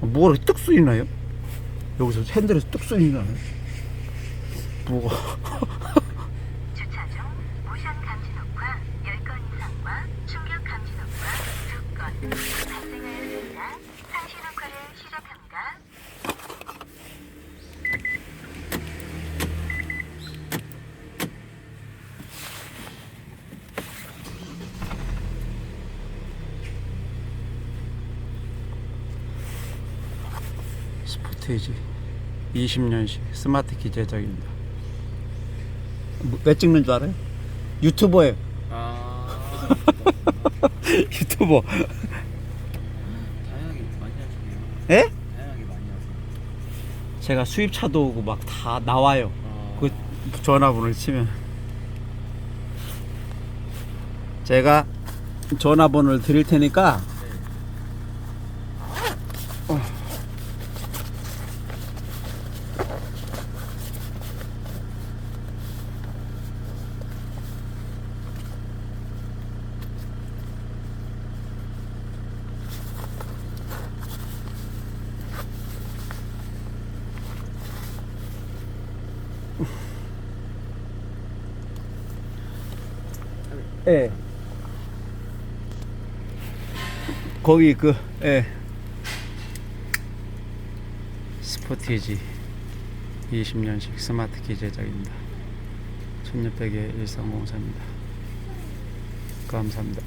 뭐가 뚝 쏘이나요? 여기서 핸들에서 뚝 쏘이나요? 뭐가 주차 중 모션 감지 녹화 10건 이상과 충격 감지 녹화 2건 발생하였습니다. 상시 녹화를 시작합니다. 스포티지 20년식 스마트 키 제작입니다. 뭐, 왜 찍는 줄 알아요? 유튜버예요. 아 유튜버. 다양하게 많이 하시네요. 예? 다양하게 많이 하세요. 제가 수입차도 오고 막 다 나와요. 아, 그 전화번호를 치면 제가 전화번호를 드릴 테니까 예. 거기 그 예. 스포티지 20년식 스마트 키 제작입니다. 1600의 1304입니다. 감사합니다.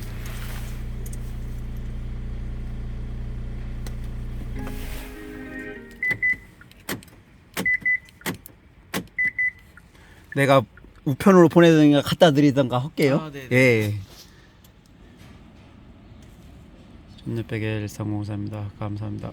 내가 우편으로 보내든가 갖다 드리든가 할게요. 아, 네네. 예. 1600의 1304입니다. 감사합니다.